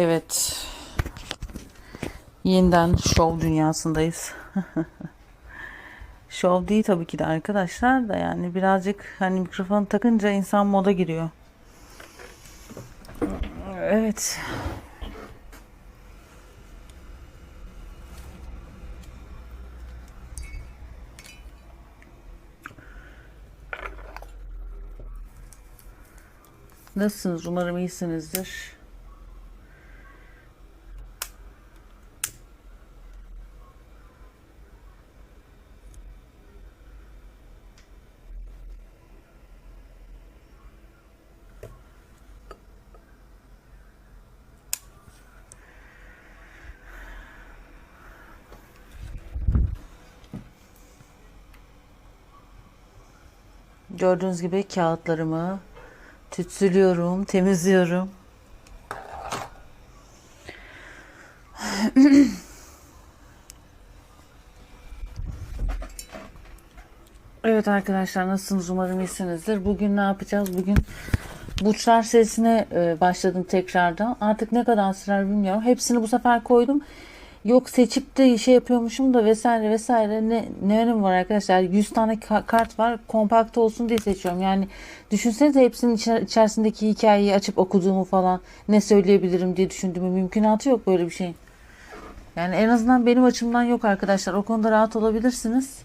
Evet. Yeniden şov dünyasındayız. şov değil tabii ki de arkadaşlar da yani birazcık hani mikrofon takınca insan moda giriyor. Evet. Nasılsınız? Umarım iyisinizdir. Gördüğünüz gibi kağıtlarımı tütsülüyorum, temizliyorum. Evet arkadaşlar nasılsınız? Umarım iyisinizdir. Bugün ne yapacağız? Bugün burçlar serisine e, başladım tekrardan. Artık ne kadar sürer bilmiyorum. Hepsini bu sefer koydum. Yok seçip de şey yapıyormuşum da vesaire vesaire. Ne, ne önemi var arkadaşlar? 100 tane ka- kart var. Kompakt olsun diye seçiyorum. Yani düşünsenize hepsinin içer- içerisindeki hikayeyi açıp okuduğumu falan ne söyleyebilirim diye düşündüğümü. Mümkünatı yok böyle bir şeyin. Yani en azından benim açımdan yok arkadaşlar. O konuda rahat olabilirsiniz.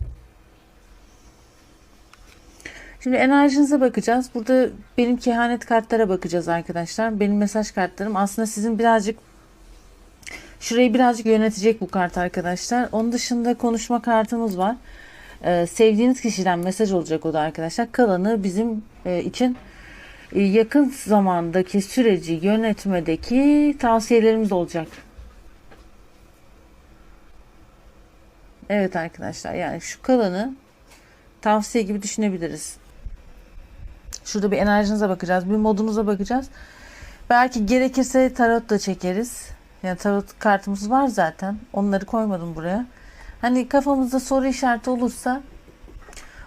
Şimdi enerjinize bakacağız. Burada benim kehanet kartlara bakacağız arkadaşlar. Benim mesaj kartlarım. Aslında sizin birazcık Şurayı birazcık yönetecek bu kart arkadaşlar. Onun dışında konuşma kartımız var. Ee, sevdiğiniz kişiden mesaj olacak o da arkadaşlar. Kalanı bizim e, için e, yakın zamandaki süreci yönetmedeki tavsiyelerimiz olacak. Evet arkadaşlar yani şu kalanı tavsiye gibi düşünebiliriz. Şurada bir enerjinize bakacağız. Bir modunuza bakacağız. Belki gerekirse tarot da çekeriz. Yani tarot kartımız var zaten. Onları koymadım buraya. Hani kafamızda soru işareti olursa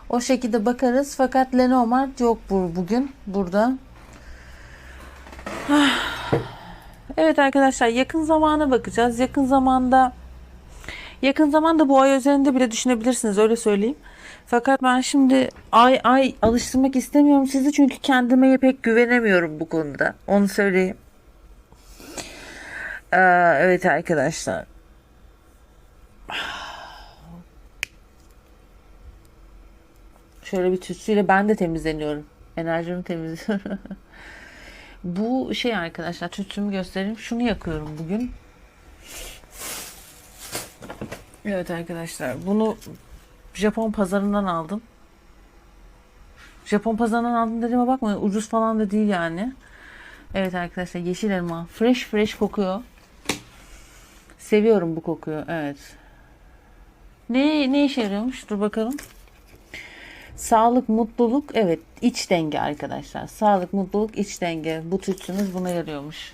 o şekilde bakarız. Fakat Lenormand yok bu bugün burada. Evet arkadaşlar yakın zamana bakacağız. Yakın zamanda yakın zamanda bu ay üzerinde bile düşünebilirsiniz öyle söyleyeyim. Fakat ben şimdi ay ay alıştırmak istemiyorum sizi çünkü kendime pek güvenemiyorum bu konuda. Onu söyleyeyim. Ee, evet arkadaşlar. Şöyle bir tütsüyle ben de temizleniyorum. Enerjimi temizliyorum. Bu şey arkadaşlar tütsümü göstereyim. Şunu yakıyorum bugün. Evet arkadaşlar bunu Japon pazarından aldım. Japon pazarından aldım dediğime bakmayın ucuz falan da değil yani. Evet arkadaşlar yeşil elma fresh fresh kokuyor. Seviyorum bu kokuyu. Evet. Ne ne işe yarıyormuş? Dur bakalım. Sağlık, mutluluk, evet iç denge arkadaşlar. Sağlık, mutluluk, iç denge. Bu tütsünüz buna yarıyormuş.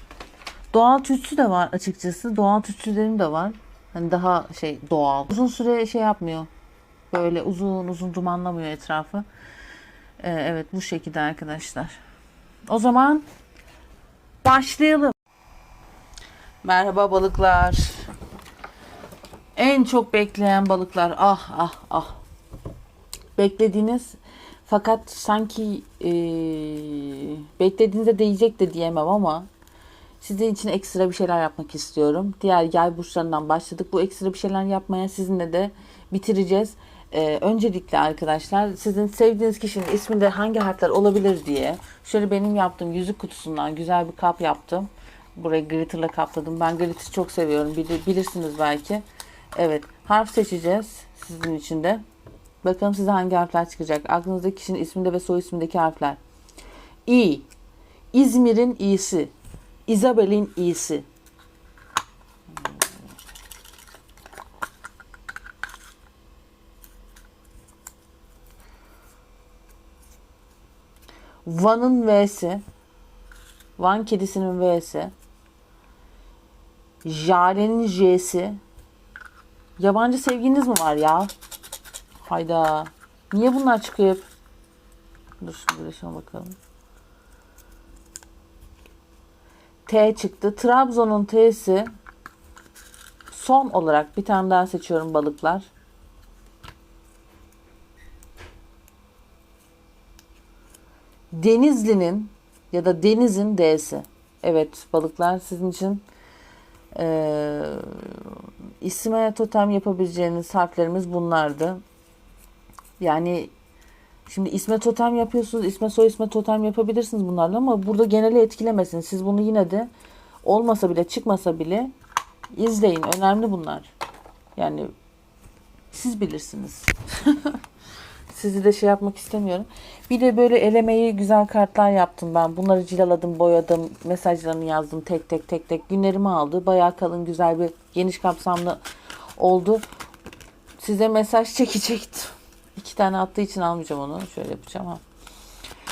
Doğal tütsü de var açıkçası. Doğal tütsülerim de var. Hani daha şey doğal. Uzun süre şey yapmıyor. Böyle uzun uzun dumanlamıyor etrafı. Ee, evet bu şekilde arkadaşlar. O zaman başlayalım. Merhaba balıklar. En çok bekleyen balıklar. Ah ah ah. Beklediğiniz fakat sanki e, beklediğinizde değecek de diyemem ama sizin için ekstra bir şeyler yapmak istiyorum. Diğer yay burçlarından başladık. Bu ekstra bir şeyler yapmaya sizinle de bitireceğiz. Ee, öncelikle arkadaşlar sizin sevdiğiniz kişinin isminde hangi harfler olabilir diye şöyle benim yaptığım yüzük kutusundan güzel bir kap yaptım. Burayı glitterla kapladım. Ben glitter çok seviyorum. Bilir, bilirsiniz belki. Evet. Harf seçeceğiz sizin için de. Bakalım size hangi harfler çıkacak. Aklınızdaki kişinin isminde ve soy ismindeki harfler. İ. İzmir'in iyisi. Isabel'in iyisi. Van'ın V'si. Van kedisinin V'si. Jare'nin J'si. Yabancı sevginiz mi var ya? Hayda. Niye bunlar çıkıyor? Dur şimdi şuna bakalım. T çıktı. Trabzon'un T'si son olarak bir tane daha seçiyorum balıklar. Denizli'nin ya da Deniz'in D'si. Evet balıklar sizin için eee isme totem yapabileceğiniz harflerimiz bunlardı. Yani şimdi isme totem yapıyorsunuz. isme soy isme totem yapabilirsiniz bunlarla ama burada geneli etkilemesin. Siz bunu yine de olmasa bile çıkmasa bile izleyin. Önemli bunlar. Yani siz bilirsiniz. Sizi de şey yapmak istemiyorum. Bir de böyle elemeyi güzel kartlar yaptım ben. Bunları cilaladım, boyadım, mesajlarını yazdım tek tek tek tek. Günlerimi aldı. Bayağı kalın, güzel bir geniş kapsamlı oldu. Size mesaj çekecektim. İki tane attığı için almayacağım onu. Şöyle yapacağım ha.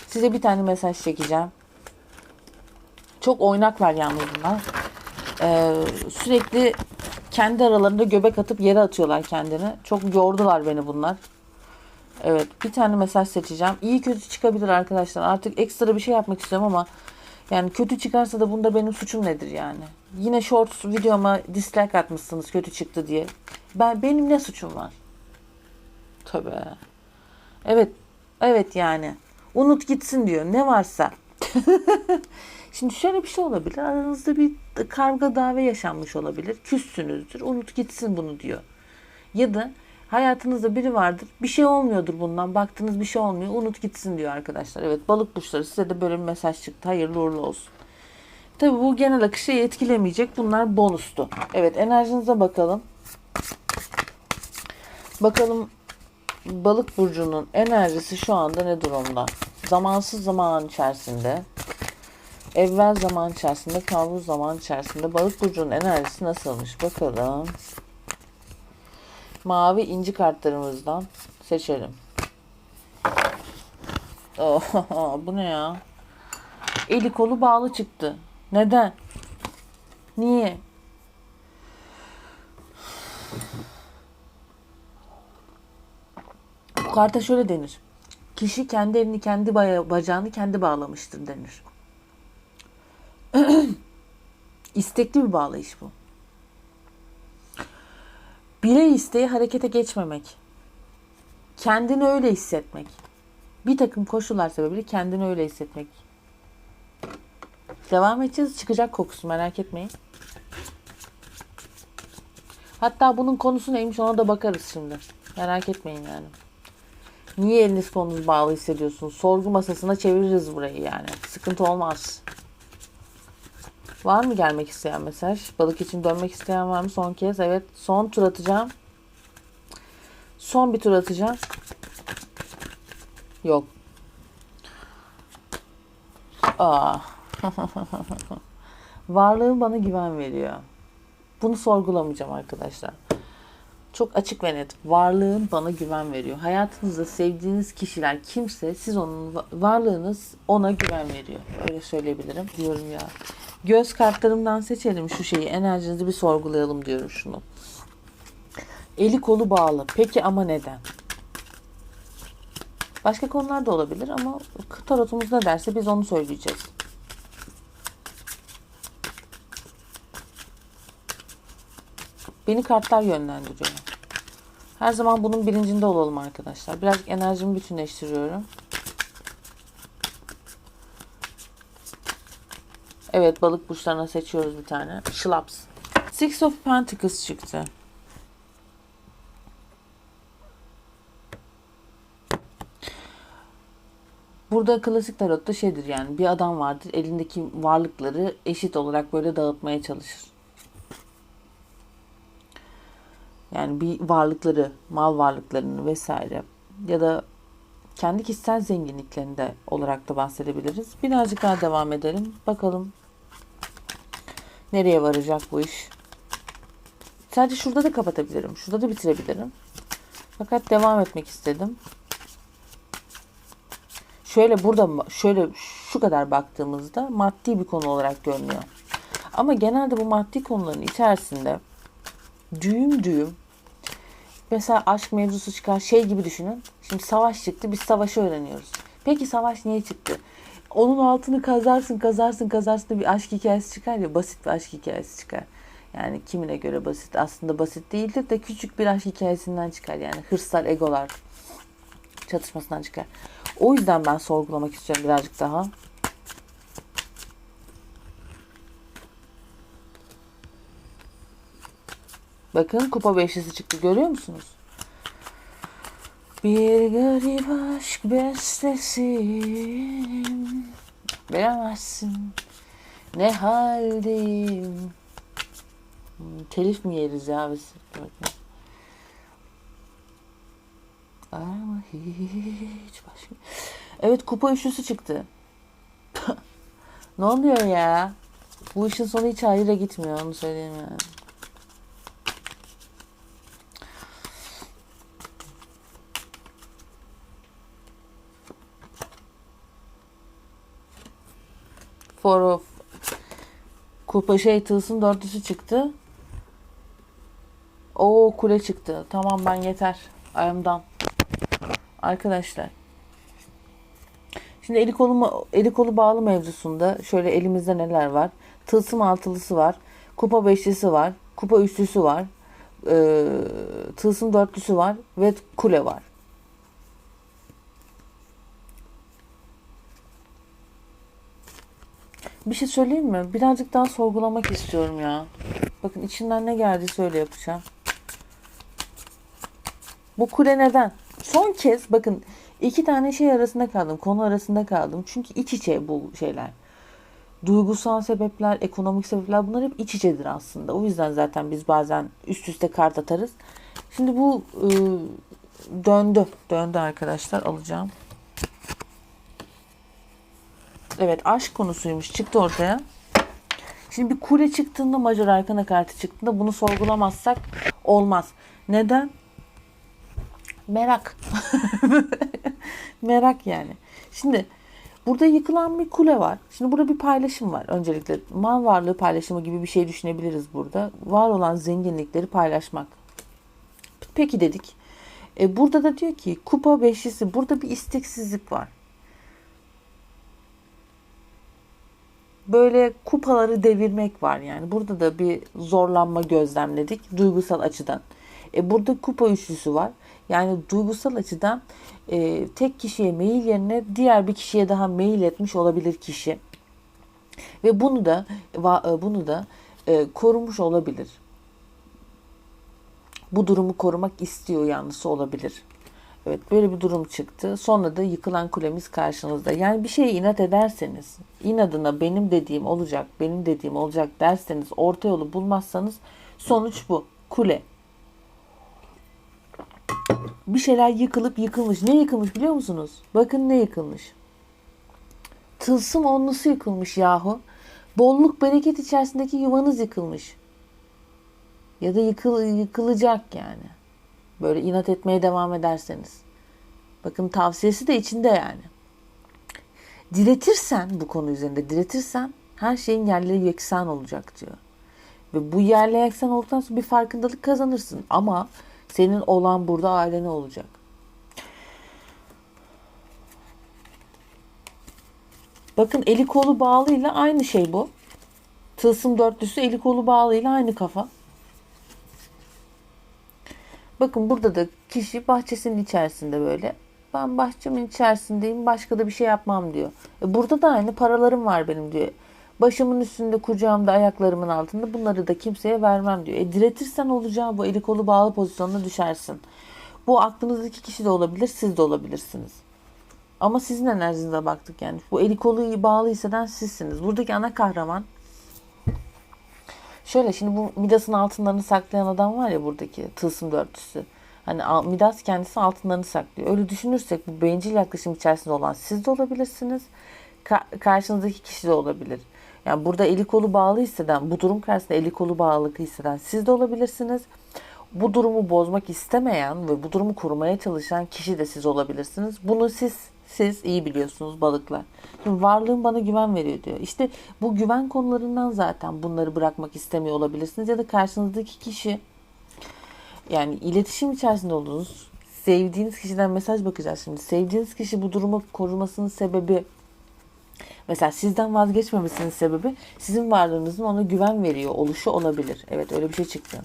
Size bir tane mesaj çekeceğim. Çok oynaklar yalnız bunlar. Ee, sürekli kendi aralarında göbek atıp yere atıyorlar kendini. Çok yordular beni bunlar. Evet bir tane mesaj seçeceğim. İyi kötü çıkabilir arkadaşlar. Artık ekstra bir şey yapmak istiyorum ama yani kötü çıkarsa da bunda benim suçum nedir yani? Yine short videoma dislike atmışsınız kötü çıktı diye. Ben benim ne suçum var? Tövbe. Evet. Evet yani. Unut gitsin diyor. Ne varsa. Şimdi şöyle bir şey olabilir. Aranızda bir kavga dave yaşanmış olabilir. Küssünüzdür. Unut gitsin bunu diyor. Ya da hayatınızda biri vardır. Bir şey olmuyordur bundan. Baktınız bir şey olmuyor. Unut gitsin diyor arkadaşlar. Evet balık burçları size de böyle bir mesaj çıktı. Hayırlı uğurlu olsun. Tabi bu genel akışı etkilemeyecek. Bunlar bonustu. Evet enerjinize bakalım. Bakalım balık burcunun enerjisi şu anda ne durumda? Zamansız zaman içerisinde, evvel zaman içerisinde, kavru zaman içerisinde balık burcunun enerjisi nasılmış? Bakalım. Mavi inci kartlarımızdan seçelim. Oh, bu ne ya? Eli kolu bağlı çıktı. Neden? Niye? Bu karta şöyle denir. Kişi kendi elini kendi bacağını kendi bağlamıştır denir. İstekli bir bağlayış bu. Bile isteği harekete geçmemek. Kendini öyle hissetmek. Bir takım koşullar sebebiyle kendini öyle hissetmek. Devam edeceğiz. Çıkacak kokusu merak etmeyin. Hatta bunun konusu neymiş ona da bakarız şimdi. Merak etmeyin yani. Niye eliniz kolunuz bağlı hissediyorsunuz? Sorgu masasına çeviririz burayı yani. Sıkıntı olmaz. Var mı gelmek isteyen mesaj? Balık için dönmek isteyen var mı? Son kez. Evet. Son tur atacağım. Son bir tur atacağım. Yok. Aa. Varlığım bana güven veriyor. Bunu sorgulamayacağım arkadaşlar. Çok açık ve net. Varlığın bana güven veriyor. Hayatınızda sevdiğiniz kişiler kimse siz onun va- varlığınız ona güven veriyor. Öyle söyleyebilirim diyorum ya. Göz kartlarımdan seçelim şu şeyi. Enerjinizi bir sorgulayalım diyorum şunu. Eli kolu bağlı. Peki ama neden? Başka konular da olabilir ama tarotumuz ne derse biz onu söyleyeceğiz. Beni kartlar yönlendiriyor. Her zaman bunun bilincinde olalım arkadaşlar. Birazcık enerjimi bütünleştiriyorum. Evet balık burçlarına seçiyoruz bir tane. Schlaps. Six of Pentacles çıktı. Burada klasik tarotta şeydir yani bir adam vardır elindeki varlıkları eşit olarak böyle dağıtmaya çalışır. Yani bir varlıkları, mal varlıklarını vesaire ya da kendi kişisel zenginliklerinde olarak da bahsedebiliriz. Birazcık daha devam edelim. Bakalım nereye varacak bu iş. Sadece şurada da kapatabilirim. Şurada da bitirebilirim. Fakat devam etmek istedim. Şöyle burada şöyle şu kadar baktığımızda maddi bir konu olarak görünüyor. Ama genelde bu maddi konuların içerisinde düğüm düğüm mesela aşk mevzusu çıkar şey gibi düşünün. Şimdi savaş çıktı biz savaşı öğreniyoruz. Peki savaş niye çıktı? Onun altını kazarsın kazarsın kazarsın da bir aşk hikayesi çıkar ya basit bir aşk hikayesi çıkar. Yani kimine göre basit aslında basit değildir de küçük bir aşk hikayesinden çıkar yani hırslar egolar çatışmasından çıkar. O yüzden ben sorgulamak istiyorum birazcık daha. Bakın kupa beşlisi çıktı görüyor musunuz? Bir garip aşk bestesim Bilemezsin ne haldeyim Hmm, Telif mi yeriz ya biz? Ama hiç başka. Evet kupa üçlüsü çıktı. ne oluyor ya? Bu işin sonu hiç hayırla gitmiyor onu söyleyeyim yani. Four of Kupa şey tılsım dörtlüsü çıktı. O kule çıktı. Tamam ben yeter. Done. Arkadaşlar. Şimdi eli kolu, eli kolu bağlı mevzusunda şöyle elimizde neler var? Tılsım altılısı var. Kupa beşlisi var. Kupa üçlüsü var. E, tılsım dörtlüsü var. Ve kule var. Bir şey söyleyeyim mi? Birazcık daha sorgulamak istiyorum ya. Bakın içinden ne geldiyse öyle yapacağım. Bu kule neden? Son kez bakın iki tane şey arasında kaldım. Konu arasında kaldım. Çünkü iç içe bu şeyler. Duygusal sebepler, ekonomik sebepler bunlar hep iç içedir aslında. O yüzden zaten biz bazen üst üste kart atarız. Şimdi bu e, döndü. Döndü arkadaşlar. Alacağım. Evet aşk konusuymuş. Çıktı ortaya. Şimdi bir kule çıktığında Major Arkana kartı çıktığında bunu sorgulamazsak olmaz. Neden? Merak. Merak yani. Şimdi burada yıkılan bir kule var. Şimdi burada bir paylaşım var. Öncelikle mal varlığı paylaşımı gibi bir şey düşünebiliriz burada. Var olan zenginlikleri paylaşmak. Peki dedik. E burada da diyor ki kupa beşlisi burada bir isteksizlik var. Böyle kupaları devirmek var yani. Burada da bir zorlanma gözlemledik duygusal açıdan. E burada kupa üçlüsü var. Yani duygusal açıdan e, tek kişiye meyil yerine diğer bir kişiye daha meyil etmiş olabilir kişi. Ve bunu da e, bunu da e, korumuş olabilir. Bu durumu korumak istiyor yanlısı olabilir. Evet böyle bir durum çıktı. Sonra da yıkılan kulemiz karşınızda. Yani bir şeye inat ederseniz, inadına benim dediğim olacak, benim dediğim olacak derseniz, orta yolu bulmazsanız sonuç bu. Kule. Bir şeyler yıkılıp yıkılmış. Ne yıkılmış biliyor musunuz? Bakın ne yıkılmış. Tılsım onlusu yıkılmış yahu. Bolluk bereket içerisindeki yuvanız yıkılmış. Ya da yıkıl, yıkılacak yani. Böyle inat etmeye devam ederseniz. Bakın tavsiyesi de içinde yani. Diretirsen bu konu üzerinde diretirsen her şeyin yerleri yeksan olacak diyor. Ve bu yerle yeksan olduktan sonra bir farkındalık kazanırsın. Ama senin olan burada ailene olacak. Bakın eli kolu bağlıyla aynı şey bu. Tılsım dörtlüsü eli kolu bağlıyla aynı kafa. Bakın burada da kişi bahçesinin içerisinde böyle. Ben bahçemin içerisindeyim başka da bir şey yapmam diyor. E burada da aynı paralarım var benim diyor. Başımın üstünde kucağımda ayaklarımın altında bunları da kimseye vermem diyor. E diretirsen olacağı bu eli kolu bağlı pozisyonuna düşersin. Bu aklınızdaki kişi de olabilir siz de olabilirsiniz. Ama sizin enerjinize baktık yani. Bu eli kolu bağlı hisseden sizsiniz. Buradaki ana kahraman Şöyle şimdi bu Midas'ın altınlarını saklayan adam var ya buradaki tılsım dörtlüsü. Hani Midas kendisi altınlarını saklıyor. Öyle düşünürsek bu bencil yaklaşım içerisinde olan siz de olabilirsiniz. Ka- karşınızdaki kişi de olabilir. Yani burada eli kolu bağlı hisseden, bu durum karşısında eli kolu bağlılık hisseden siz de olabilirsiniz. Bu durumu bozmak istemeyen ve bu durumu korumaya çalışan kişi de siz olabilirsiniz. Bunu siz siz iyi biliyorsunuz balıklar. Şimdi varlığın bana güven veriyor diyor. İşte bu güven konularından zaten bunları bırakmak istemiyor olabilirsiniz. Ya da karşınızdaki kişi yani iletişim içerisinde olduğunuz sevdiğiniz kişiden mesaj bakacağız şimdi. Sevdiğiniz kişi bu durumu korumasının sebebi Mesela sizden vazgeçmemesinin sebebi sizin varlığınızın ona güven veriyor oluşu olabilir. Evet öyle bir şey çıktı.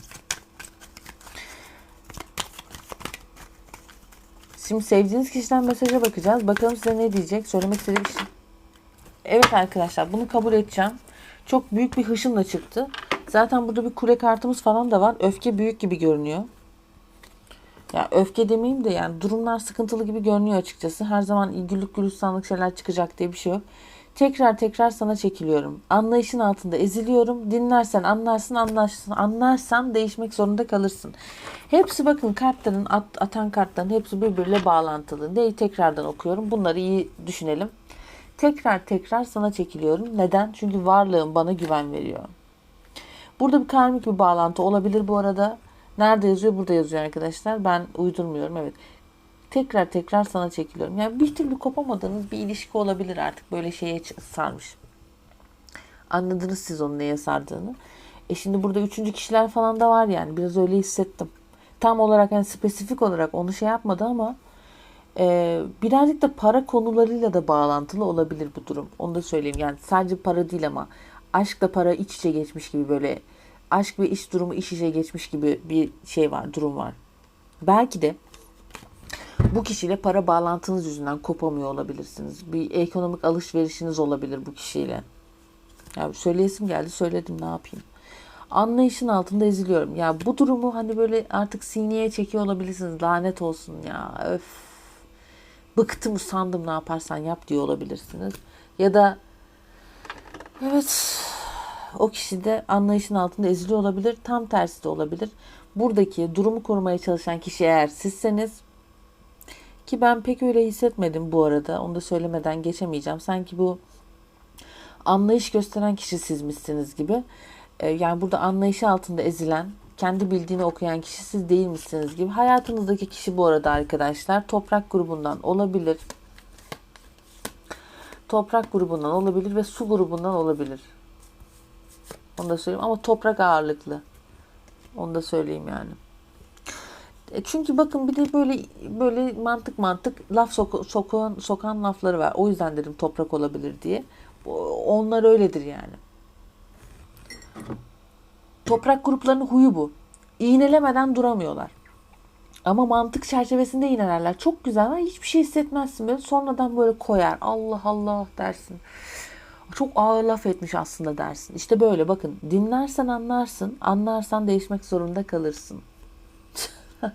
Şimdi sevdiğiniz kişiden mesaja bakacağız. Bakalım size ne diyecek? Söylemek istediği bir şey. Evet arkadaşlar bunu kabul edeceğim. Çok büyük bir hışımla çıktı. Zaten burada bir kule kartımız falan da var. Öfke büyük gibi görünüyor. Ya öfke demeyeyim de yani durumlar sıkıntılı gibi görünüyor açıkçası. Her zaman güllük gülistanlık şeyler çıkacak diye bir şey yok. Tekrar tekrar sana çekiliyorum. Anlayışın altında eziliyorum. Dinlersen anlarsın, anlarsın, anlarsan değişmek zorunda kalırsın. Hepsi bakın kartların, at, atan kartların hepsi birbiriyle bağlantılı. Neyi tekrardan okuyorum? Bunları iyi düşünelim. Tekrar tekrar sana çekiliyorum. Neden? Çünkü varlığın bana güven veriyor. Burada bir karmik bir bağlantı olabilir bu arada. Nerede yazıyor? Burada yazıyor arkadaşlar. Ben uydurmuyorum. Evet. Tekrar tekrar sana çekiliyorum. Yani bir türlü kopamadığınız bir ilişki olabilir artık. Böyle şeye sarmış. Anladınız siz onun neye sardığını. E şimdi burada üçüncü kişiler falan da var yani. Biraz öyle hissettim. Tam olarak yani spesifik olarak onu şey yapmadı ama e, birazcık da para konularıyla da bağlantılı olabilir bu durum. Onu da söyleyeyim. Yani sadece para değil ama aşkla para iç içe geçmiş gibi böyle aşk ve iş durumu iş içe geçmiş gibi bir şey var, durum var. Belki de bu kişiyle para bağlantınız yüzünden kopamıyor olabilirsiniz. Bir ekonomik alışverişiniz olabilir bu kişiyle. Ya söyleyesim geldi, söyledim ne yapayım. Anlayışın altında eziliyorum. Ya bu durumu hani böyle artık sineye çekiyor olabilirsiniz. Lanet olsun ya. Öf. Bıktım, usandım ne yaparsan yap diyor olabilirsiniz. Ya da evet o kişi de anlayışın altında eziliyor olabilir. Tam tersi de olabilir. Buradaki durumu korumaya çalışan kişi eğer sizseniz ki ben pek öyle hissetmedim bu arada. Onu da söylemeden geçemeyeceğim. Sanki bu anlayış gösteren kişi sizmişsiniz gibi. Ee, yani burada anlayışı altında ezilen, kendi bildiğini okuyan kişi siz değil misiniz gibi. Hayatınızdaki kişi bu arada arkadaşlar toprak grubundan olabilir. Toprak grubundan olabilir ve su grubundan olabilir. Onu da söyleyeyim ama toprak ağırlıklı. Onu da söyleyeyim yani. E çünkü bakın bir de böyle böyle mantık mantık laf soku, sokan, sokan lafları var. O yüzden dedim toprak olabilir diye. Onlar öyledir yani. Toprak gruplarının huyu bu. İğnelemeden duramıyorlar. Ama mantık çerçevesinde iğnelerler. Çok güzel ama hiçbir şey hissetmezsin. Böyle sonradan böyle koyar. Allah Allah dersin. Çok ağır laf etmiş aslında dersin. İşte böyle bakın dinlersen anlarsın. Anlarsan değişmek zorunda kalırsın.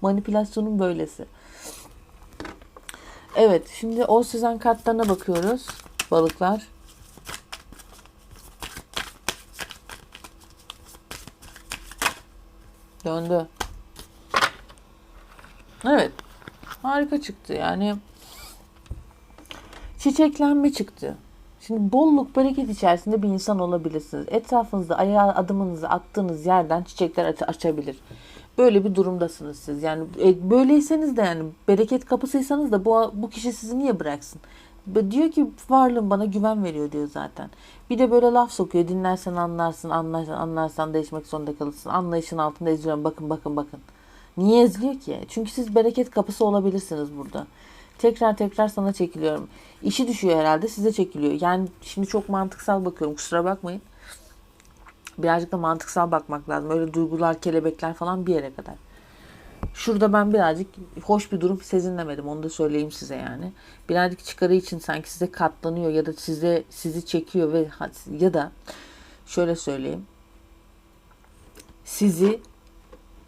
Manipülasyonun böylesi. Evet şimdi o sizden kartlarına bakıyoruz. Balıklar. Döndü. Evet. Harika çıktı. Yani çiçeklenme çıktı. Şimdi bolluk bereket içerisinde bir insan olabilirsiniz. Etrafınızda ayağı adımınızı attığınız yerden çiçekler aç- açabilir. Böyle bir durumdasınız siz. Yani e, böyleyseniz de yani bereket kapısıysanız da bu bu kişi sizi niye bıraksın? Diyor ki varlığım bana güven veriyor diyor zaten. Bir de böyle laf sokuyor. Dinlersen anlarsın, anlarsan anlarsan değişmek zorunda kalırsın. Anlayışın altında eziliyorum. Bakın bakın bakın. Niye eziliyor ki? Çünkü siz bereket kapısı olabilirsiniz burada. Tekrar tekrar sana çekiliyorum. İşi düşüyor herhalde size çekiliyor. Yani şimdi çok mantıksal bakıyorum kusura bakmayın. Birazcık da mantıksal bakmak lazım. Öyle duygular, kelebekler falan bir yere kadar. Şurada ben birazcık hoş bir durum sezinlemedim. Onu da söyleyeyim size yani. Birazcık çıkarı için sanki size katlanıyor ya da size sizi çekiyor ve ya da şöyle söyleyeyim. Sizi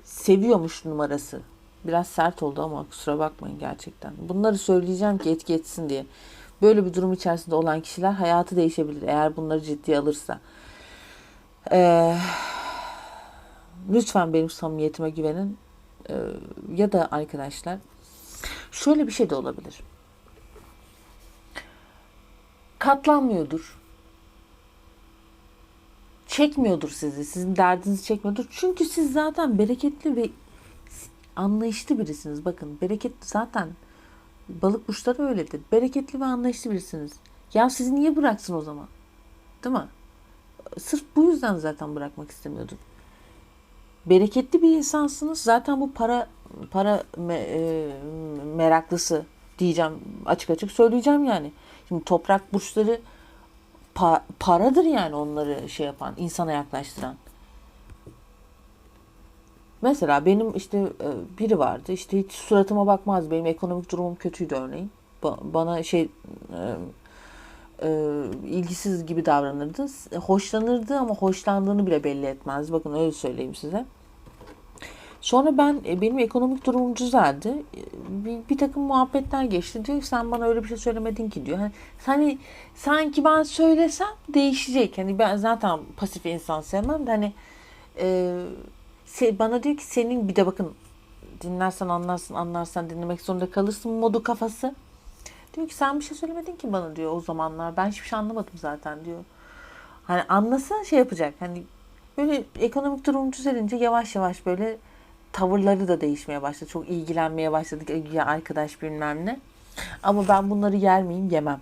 seviyormuş numarası. Biraz sert oldu ama kusura bakmayın gerçekten. Bunları söyleyeceğim ki etki etsin diye. Böyle bir durum içerisinde olan kişiler hayatı değişebilir eğer bunları ciddiye alırsa. Ee, lütfen benim samimiyetime güvenin. Ee, ya da arkadaşlar şöyle bir şey de olabilir. Katlanmıyordur. Çekmiyordur sizi. Sizin derdinizi çekmiyordur. Çünkü siz zaten bereketli ve anlayışlı birisiniz. Bakın bereketli zaten balık burçları öyledir. Bereketli ve anlayışlı birisiniz. Ya sizi niye bıraksın o zaman? Değil mi? Sırf bu yüzden zaten bırakmak istemiyordum. Bereketli bir insansınız. Zaten bu para para me, e, meraklısı Diyeceğim açık açık söyleyeceğim yani. Şimdi toprak burçları pa- paradır yani onları şey yapan, insana yaklaştıran. Mesela benim işte e, biri vardı işte hiç suratıma bakmaz. Benim ekonomik durumum kötüydü örneğin. Ba- bana şey e, ilgisiz gibi davranırdı. Hoşlanırdı ama hoşlandığını bile belli etmezdi. Bakın öyle söyleyeyim size. Sonra ben e, benim ekonomik durumum düzeldi. E, Bir, bir takım muhabbetler geçti. Diyor ki sen bana öyle bir şey söylemedin ki diyor. Hani, hani sanki ben söylesem değişecek. Hani ben zaten pasif insan sevmem de hani e, se- bana diyor ki senin bir de bakın dinlersen anlarsın anlarsan dinlemek zorunda kalırsın modu kafası. Diyor ki sen bir şey söylemedin ki bana diyor o zamanlar. Ben hiçbir şey anlamadım zaten diyor. Hani anlasa şey yapacak. Hani böyle ekonomik durum düzelince yavaş yavaş böyle tavırları da değişmeye başladı. Çok ilgilenmeye başladık. Ya arkadaş bilmem ne. Ama ben bunları yer miyim? Yemem.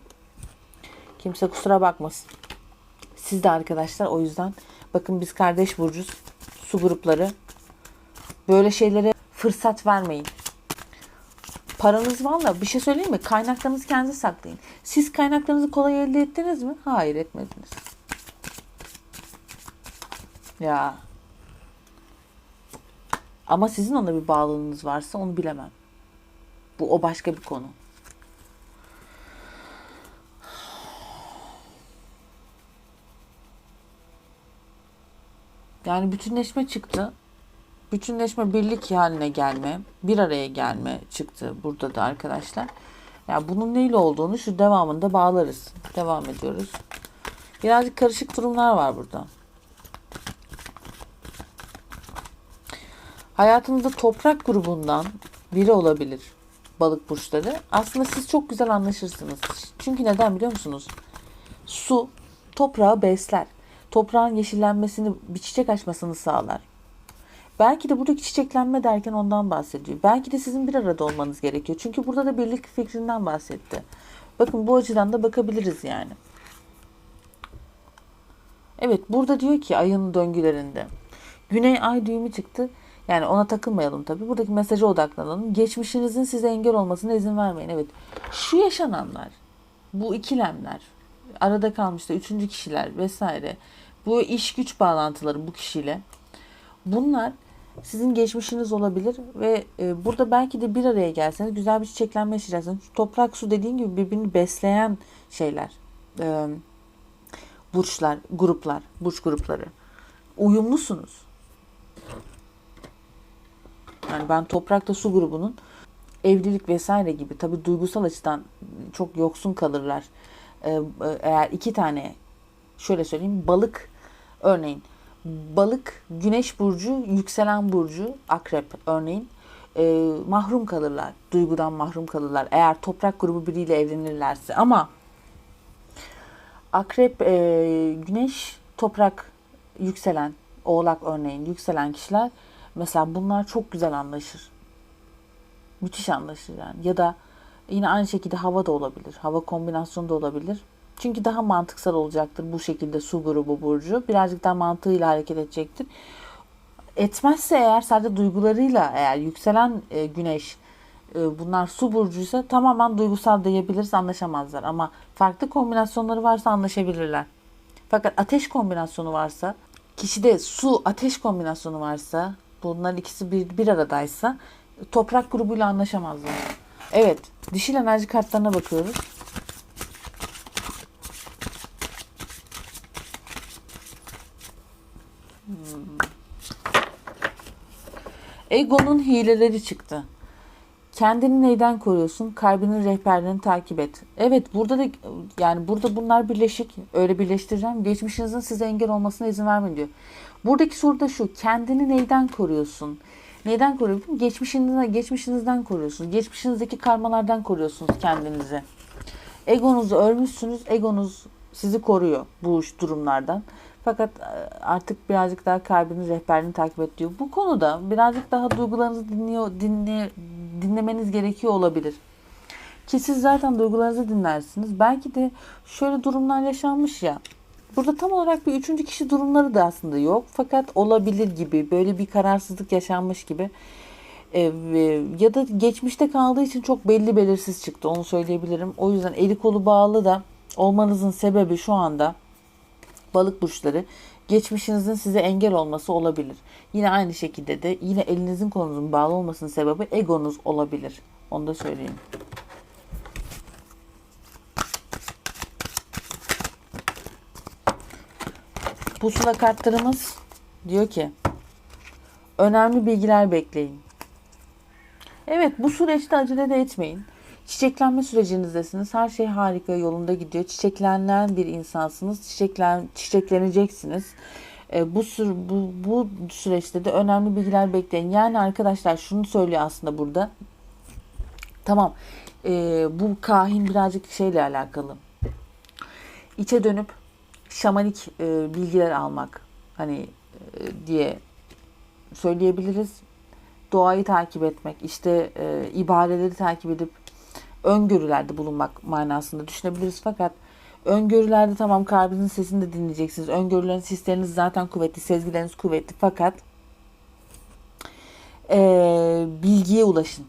Kimse kusura bakmasın. Siz de arkadaşlar o yüzden bakın biz kardeş burcuz. Su grupları. Böyle şeylere fırsat vermeyin. Paranız valla bir şey söyleyeyim mi? Kaynaklarınızı kendinize saklayın. Siz kaynaklarınızı kolay elde ettiniz mi? Hayır etmediniz. Ya. Ama sizin ona bir bağlılığınız varsa onu bilemem. Bu o başka bir konu. Yani bütünleşme çıktı. Bütünleşme birlik haline gelme, bir araya gelme çıktı burada da arkadaşlar. Yani bunun neyle olduğunu şu devamında bağlarız. Devam ediyoruz. Birazcık karışık durumlar var burada. Hayatınızda toprak grubundan biri olabilir balık burçları. Aslında siz çok güzel anlaşırsınız. Çünkü neden biliyor musunuz? Su toprağı besler. Toprağın yeşillenmesini, bir çiçek açmasını sağlar. Belki de buradaki çiçeklenme derken ondan bahsediyor. Belki de sizin bir arada olmanız gerekiyor. Çünkü burada da birlik fikrinden bahsetti. Bakın bu açıdan da bakabiliriz yani. Evet burada diyor ki ayın döngülerinde. Güney ay düğümü çıktı. Yani ona takılmayalım tabii. Buradaki mesaja odaklanalım. Geçmişinizin size engel olmasına izin vermeyin. Evet. Şu yaşananlar, bu ikilemler, arada kalmış da üçüncü kişiler vesaire. Bu iş güç bağlantıları bu kişiyle. Bunlar sizin geçmişiniz olabilir ve e, burada belki de bir araya gelseniz güzel bir çiçeklenme yaşayacaksınız. Toprak, su dediğim gibi birbirini besleyen şeyler. E, burçlar, gruplar, burç grupları. Uyumlusunuz. Yani ben toprakta su grubunun evlilik vesaire gibi tabi duygusal açıdan çok yoksun kalırlar. Ee, eğer iki tane şöyle söyleyeyim balık örneğin balık güneş burcu yükselen burcu akrep örneğin e, mahrum kalırlar. Duygudan mahrum kalırlar. Eğer toprak grubu biriyle evlenirlerse ama akrep e, güneş toprak yükselen oğlak örneğin yükselen kişiler Mesela bunlar çok güzel anlaşır. Müthiş anlaşır yani. Ya da yine aynı şekilde hava da olabilir. Hava kombinasyonu da olabilir. Çünkü daha mantıksal olacaktır bu şekilde su grubu burcu. Birazcık daha mantığıyla hareket edecektir. Etmezse eğer sadece duygularıyla eğer yükselen e, güneş e, bunlar su burcuysa tamamen duygusal diyebiliriz anlaşamazlar. Ama farklı kombinasyonları varsa anlaşabilirler. Fakat ateş kombinasyonu varsa kişide su ateş kombinasyonu varsa bunların ikisi bir, bir aradaysa toprak grubuyla anlaşamazlar. Evet. Dişil enerji kartlarına bakıyoruz. Egonun hileleri çıktı. Kendini neyden koruyorsun? Kalbinin rehberlerini takip et. Evet burada da yani burada bunlar birleşik. Öyle birleştireceğim. Geçmişinizin size engel olmasına izin vermeyin diyor. Buradaki soru da şu. Kendini neyden koruyorsun? Neyden koruyorsun? Geçmişinizden, geçmişinizden koruyorsunuz. Geçmişinizdeki karmalardan koruyorsunuz kendinizi. Egonuzu örmüşsünüz. Egonuz sizi koruyor bu durumlardan. Fakat artık birazcık daha kalbiniz rehberliğini takip et. Bu konuda birazcık daha duygularınızı dinliyor, dinle, dinlemeniz gerekiyor olabilir. Ki siz zaten duygularınızı dinlersiniz. Belki de şöyle durumlar yaşanmış ya. Burada tam olarak bir üçüncü kişi durumları da aslında yok. Fakat olabilir gibi böyle bir kararsızlık yaşanmış gibi. E, ve- ya da geçmişte kaldığı için çok belli belirsiz çıktı onu söyleyebilirim. O yüzden eli kolu bağlı da olmanızın sebebi şu anda balık burçları geçmişinizin size engel olması olabilir. Yine aynı şekilde de yine elinizin kolunuzun bağlı olmasının sebebi egonuz olabilir. Onu da söyleyeyim. Pusula kartlarımız diyor ki önemli bilgiler bekleyin. Evet bu süreçte acele de etmeyin. Çiçeklenme sürecinizdesiniz. Her şey harika yolunda gidiyor. Çiçeklenen bir insansınız. Çiçeklen, çiçekleneceksiniz. E, bu, sür, bu, bu süreçte de önemli bilgiler bekleyin. Yani arkadaşlar şunu söylüyor aslında burada. Tamam e, bu kahin birazcık şeyle alakalı. İçe dönüp şamanik e, bilgiler almak hani e, diye söyleyebiliriz. Doğayı takip etmek, işte e, ibareleri takip edip öngörülerde bulunmak manasında düşünebiliriz. Fakat öngörülerde tamam kalbinizin sesini de dinleyeceksiniz. Öngörüleriniz, hisleriniz zaten kuvvetli, sezgileriniz kuvvetli. Fakat e, bilgiye ulaşın.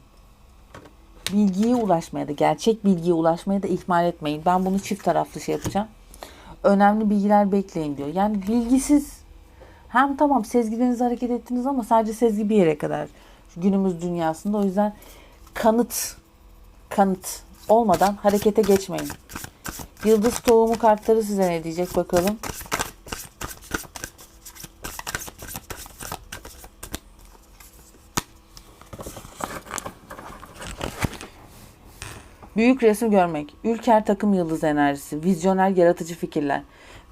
Bilgiye ulaşmaya da, gerçek bilgiye ulaşmaya da ihmal etmeyin. Ben bunu çift taraflı şey yapacağım. Önemli bilgiler bekleyin diyor. Yani bilgisiz hem tamam sezgilerinizi hareket ettiniz ama sadece sezgi bir yere kadar. Günümüz dünyasında o yüzden kanıt kanıt olmadan harekete geçmeyin. Yıldız tohumu kartları size ne diyecek bakalım. Büyük resmi görmek, ülker takım yıldız enerjisi, vizyoner yaratıcı fikirler.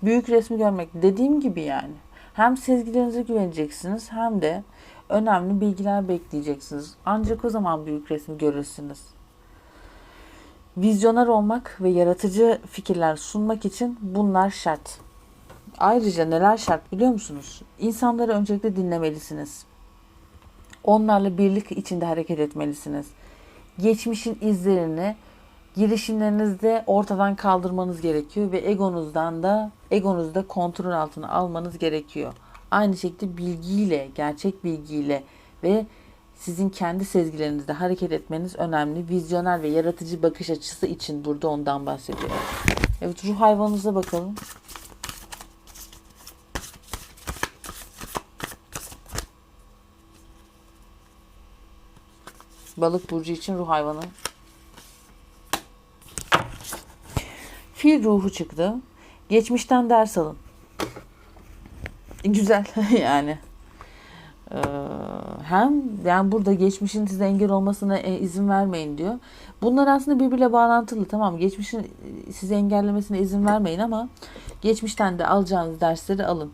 Büyük resmi görmek dediğim gibi yani. Hem sezgilerinize güveneceksiniz hem de önemli bilgiler bekleyeceksiniz. Ancak o zaman büyük resmi görürsünüz. Vizyoner olmak ve yaratıcı fikirler sunmak için bunlar şart. Ayrıca neler şart biliyor musunuz? İnsanları öncelikle dinlemelisiniz. Onlarla birlik içinde hareket etmelisiniz. Geçmişin izlerini girişimlerinizde ortadan kaldırmanız gerekiyor ve egonuzdan da egonuzda kontrol altına almanız gerekiyor. Aynı şekilde bilgiyle, gerçek bilgiyle ve sizin kendi sezgilerinizde hareket etmeniz önemli. Vizyoner ve yaratıcı bakış açısı için burada ondan bahsediyorum. Evet ruh hayvanınıza bakalım. Balık burcu için ruh hayvanı. Fil ruhu çıktı. Geçmişten ders alın. Güzel yani. Ee, hem yani burada geçmişin size engel olmasına e, izin vermeyin diyor. Bunlar aslında birbiriyle bağlantılı. Tamam geçmişin e, sizi engellemesine izin vermeyin ama geçmişten de alacağınız dersleri alın.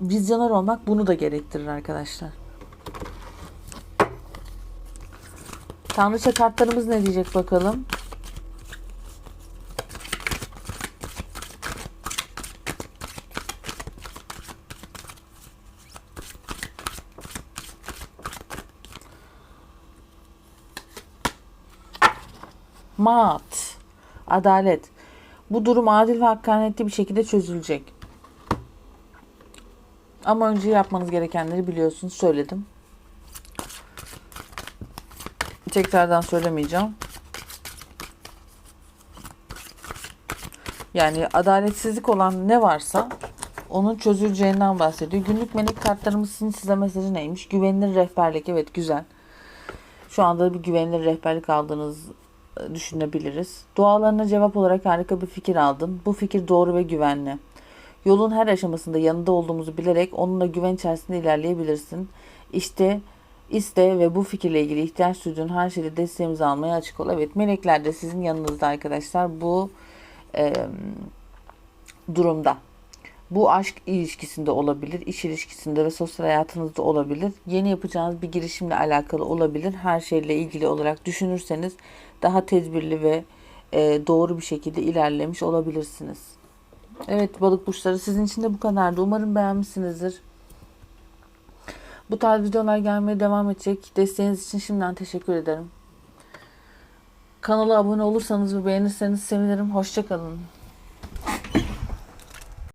Vizyoner olmak bunu da gerektirir arkadaşlar. Tanrıça kartlarımız ne diyecek bakalım. Mat. Adalet. Bu durum adil ve hakkaniyetli bir şekilde çözülecek. Ama önce yapmanız gerekenleri biliyorsunuz. Söyledim. Tekrardan söylemeyeceğim. Yani adaletsizlik olan ne varsa onun çözüleceğinden bahsediyor. Günlük melek kartlarımızın size mesajı neymiş? Güvenilir rehberlik. Evet güzel. Şu anda bir güvenilir rehberlik aldığınız düşünebiliriz. Dualarına cevap olarak harika bir fikir aldın. Bu fikir doğru ve güvenli. Yolun her aşamasında yanında olduğumuzu bilerek onunla güven içerisinde ilerleyebilirsin. İşte iste ve bu fikirle ilgili ihtiyaç duyduğun her şeyde desteğimizi almaya açık ol. Evet melekler de sizin yanınızda arkadaşlar bu e, durumda. Bu aşk ilişkisinde olabilir, iş ilişkisinde ve sosyal hayatınızda olabilir. Yeni yapacağınız bir girişimle alakalı olabilir. Her şeyle ilgili olarak düşünürseniz daha tedbirli ve e, doğru bir şekilde ilerlemiş olabilirsiniz. Evet balık burçları sizin için de bu kadardı. Umarım beğenmişsinizdir. Bu tarz videolar gelmeye devam edecek. Desteğiniz için şimdiden teşekkür ederim. Kanala abone olursanız ve beğenirseniz sevinirim. Hoşçakalın.